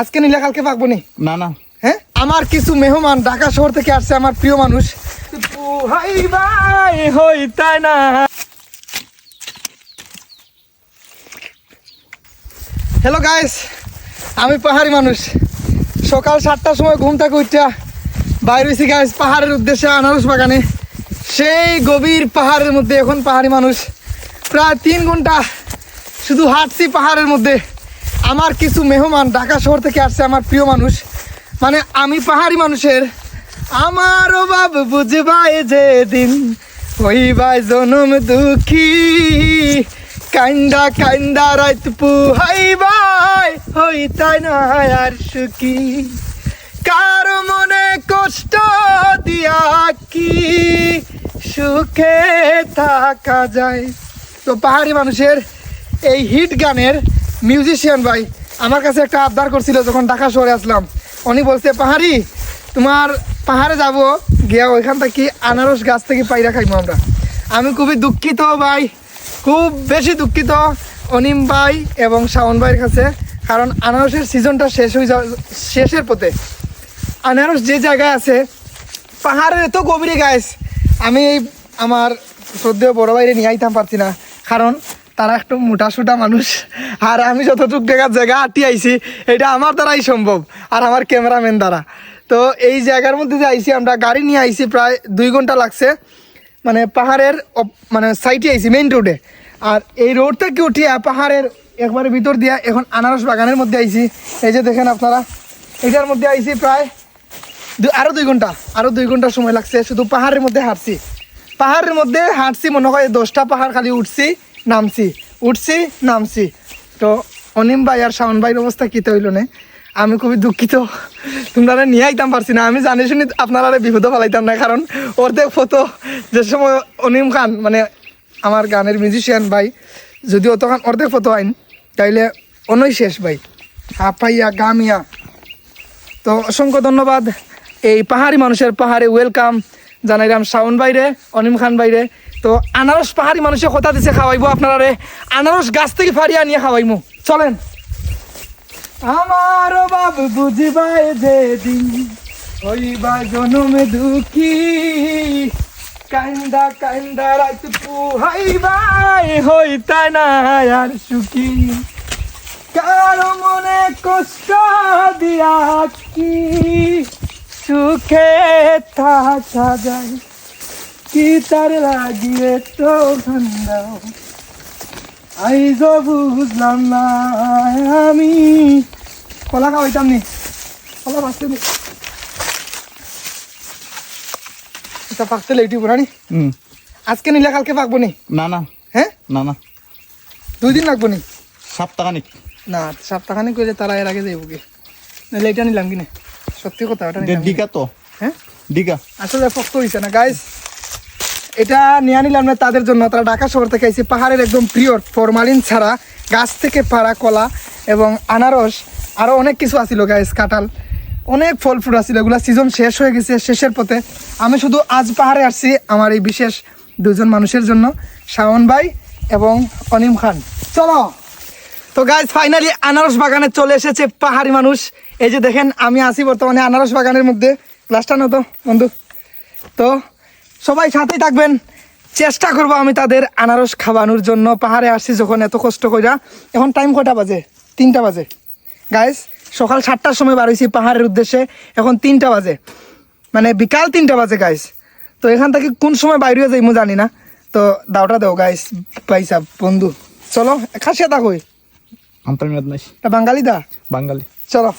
আজকে নিলে কালকে পাকবো নি না। না হ্যাঁ? আমার কিছু মেহমান ঢাকা শহর থেকে আসছে আমার প্রিয় মানুষ। হাই ভাই হই তাই না। হ্যালো গাইস আমি পাহাড়ি মানুষ। সকাল সাতটার সময় ঘুম থেকে উঠটা বাইরে হয়েছি গাইস পাহাড়ের উদ্দেশ্যে আনারস বাগানে। সেই গভীর পাহাড়ের মধ্যে এখন পাহাড়ি মানুষ। প্রায় তিন ঘণ্টা শুধু হাঁটছি পাহাড়ের মধ্যে। আমার কিছু মেহমান ঢাকা শহর থেকে আসছে, আমার প্রিয় মানুষ। মানে আমি পাহাড়ি মানুষের। আমার অভাব বুঝবাই যে দিন হইবাই জনম দুঃখী। কান্দা কান্দা রাত পুহাইবাই হই তাই না আর সুখী। কার মনে কষ্ট দিয়া কি? সুখে থাকা যায়। তো পাহাড়ি মানুষের এই হিট গানের মিউজিশিয়ান ভাই, আমার কাছে একটা আবদার করছিল যখন ঢাকা শহরে আসলাম। উনি বলছে, পাহাড়ি, তোমার পাহাড়ে যাব, গিয়া ওইখান থেকে আনারস গাছ থেকে পাইরা খাইবো আমরা। আমি খুবই দুঃখিত ভাই, খুব বেশি দুঃখিত অনিম ভাই এবং শাওন ভাইয়ের কাছে, কারণ আনারসের সিজনটা শেষ হয়ে যাওয়া শেষের পথে। আনারস যে জায়গায় আছে, পাহাড়ের এত গভীরে গাছ আমি এই আমার শ্রদ্ধেয় বড় বাইরে নিয়ে আইতাম পারছি না। কারণ তারা একটু মোটা সোটা মানুষ। আর আমি যতটুক দেখার জায়গা আটি আইছি এটা আমার দ্বারাই সম্ভব, আর আমার ক্যামেরাম্যান দ্বারা। তো এই জায়গার মধ্যে যে আইছি, আমরা গাড়ি নিয়ে আইছি, প্রায় দুই ঘণ্টা লাগছে। মানে পাহাড়ের মানে সাইডে আইছি মেইন রোডে আর এই রোড থেকে উঠিয়া পাহাড়ের একবারে ভিতর দিয়া এখন আনারস বাগানের মধ্যে আইছি। এই যে দেখেন আপনারা, এটার মধ্যে আইছি প্রায় দু- আরও দুই ঘণ্টা, আরও দুই ঘণ্টা সময় লাগছে। শুধু পাহাড়ের মধ্যে হাঁটছি। পাহাড়ের মধ্যে হাঁটছি, মনে হয় দশটা পাহাড় খালি উঠছি। নামছি, উঠছি, নামছি। তো অনিম ভাই আর শাওন ভাইয়ের অবস্থা কী হইল না? আমি খুবই দুঃখিত। তোমরা নিয়ে আইতাম পারছি না। আমি জানি শুনি আপনারা বিপদ ফেলাইতাম না, কারণ অর্ধেক ফটো যে সময় অনিম খান মানে আমার গানের মিউজিশিয়ান ভাই, যদি অতখান অর্ধেক ফটো আইন, তাইলে অনই শেষ ভাই। হাফাইয়া, গামিয়া। তো অসংখ্য ধন্যবাদ। এই পাহাড়ি মানুষের পাহাড়ে ওয়েলকাম জানাইলাম শাওন বাইরে, অনিম খান বাইরে। তো আনারস পাহাড়ি মানুষের কথা দিছে, খাওয়াইবো আপনারা রে আনারস গাছ থেকে ফাড়িয়ে আনিয়ে খাওয়াইমু। চলেন। আমার বাবু বুঝবাই যে দিন হইবা জনমে দুঃখী। কান্দা কান্দা রাত পুহাইবাই হই তাই না আর সুখী। কারও মনে কষ্ট দিয়া কি সুখে থাকা যায় কি তার লাগিয়ে তো ভান্ডাও আইজ বুঝলাম না আমি। কলা খাওয়াইতাম নি। কলা পাকতে নি। এটা পাকতে লেটি হুম। আজকে নিলে কালকে পাকবো নি? না না। হ্যাঁ? না না। দুই দিন লাগবো নি? সপ্তাহখানিক। না সপ্তাহখানে কইলে তারা এর আগে যাইব কি নাহলে এটা নিলাম কিনে। সত্যি কথা ওটা ডিগা তো। হ্যাঁ? ডিগা আসলে শক্ত হয়েছে না গাইস এটা নিয়ে নিলাম না তাদের জন্য তারা ঢাকা শহর থেকে আইছে। পাহাড়ের একদম পিওর ফরমালিন ছাড়া গাছ থেকে পাড়া কলা এবং আনারস আরও অনেক কিছু আছিল গাইস কাঁঠাল। অনেক ফল ফ্রুট আছিল এগুলো সিজন শেষ হয়ে গেছে শেষের পথে। আমি শুধু আজ পাহাড়ে আসছি আমার এই বিশেষ দুজন মানুষের জন্য শাওন ভাই এবং অনিম খান। চলো! তো গাইজ ফাইনালি আনারস বাগানে চলে এসেছে পাহাড়ি মানুষ। এই যে দেখেন, আমি আছি বর্তমানে আনারস বাগানের মধ্যে গ্লাসটা নতো বন্ধু। তো সবাই সাথেই থাকবেন। চেষ্টা করব আমি তাদের আনারস খাওয়ানোর জন্য। পাহাড়ে আসছি যখন এত কষ্ট কইরা। এখন টাইম কটা বাজে? তিনটা বাজে। গাইজ সকাল সাতটার সময় বার হয়েছি পাহাড়ের উদ্দেশ্যে। এখন তিনটা বাজে। মানে বিকাল তিনটা বাজে গাইস তো এখান থেকে কোন সময় বাইরে যাইমু জানি না। তো দাওটা দেও গাইস পাইসা বন্ধু। চলো খাসিয়া তা নাই এটা বাঙালি দা? বাঙালি। চলো।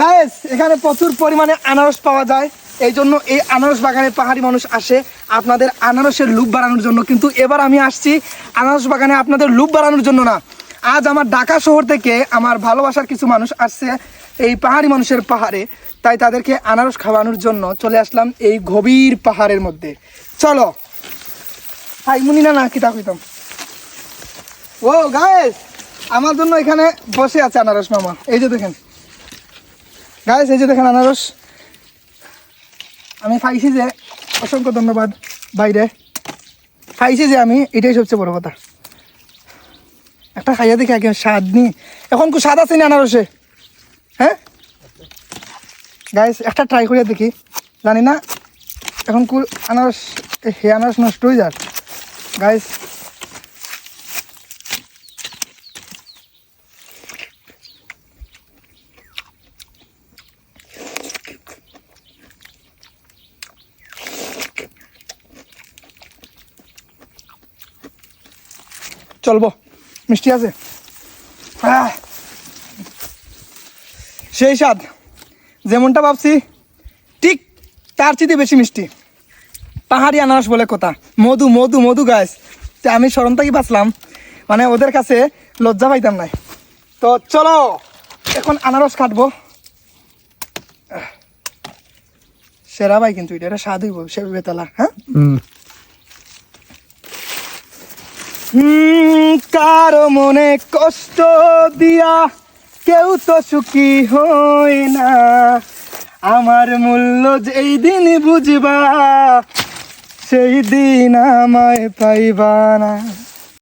গায়েস এখানে প্রচুর পরিমাণে আনারস পাওয়া যায়। এই জন্য এই আনারস বাগানে পাহাড়ি মানুষ আসে। আপনাদের আনারসের লুপ বাড়ানোর জন্য। কিন্তু এবার আমি আসছি আনারস বাগানে আপনাদের লুপ বাড়ানোর জন্য না। আজ আমার ঢাকা শহর থেকে আমার ভালোবাসার কিছু মানুষ আসছে এই পাহাড়ি মানুষের পাহাড়ে। তাই তাদেরকে আনারস খাওয়ানোর জন্য চলে আসলাম এই গভীর পাহাড়ের মধ্যে। চলো। হাই মুনি না না কিতা কইতাম? ও গায়েস আমার জন্য এখানে বসে আছে আনারস মামা। এই যে দেখেন। গায়েস এই যে দেখেন আনারস। আমি খাইছি যে, অসংখ্য ধন্যবাদ বাইরে। খাইছি যে আমি, এটাই সবচেয়ে বড় কথা। একটা খাইয়া দেখি আগে স্বাদ নি। এখন কু স্বাদ আছে না আনারসে? হ্যাঁ? গাইস একটা ট্রাই করিয়া দেখি। জানি না, এখন কু আনারস হে আনারস নষ্ট হয়ে যাক। গাইস চলবো মিষ্টি আছে! সেই স্বাদ যেমনটা ভাবছি ঠিক তার চেয়ে বেশি মিষ্টি। পাহাড়ি আনারস বলে কথা। মধু মধু মধু গাছ তা আমি স্মরণ থেকে বাঁচলাম? মানে ওদের কাছে লজ্জা পাইতাম নাই। তো চলো এখন আনারস কাটবো। সেরা ভাই কিন্তু এটা এটা স্বাদ হইব সে বেতলা হ্যাঁ? হুম, কারও মনে কষ্ট দিয়া কেউ তো সুখী হয় না। আমার মূল্য যেই দিন বুঝবা, সেই দিন আমায় পাইবা না।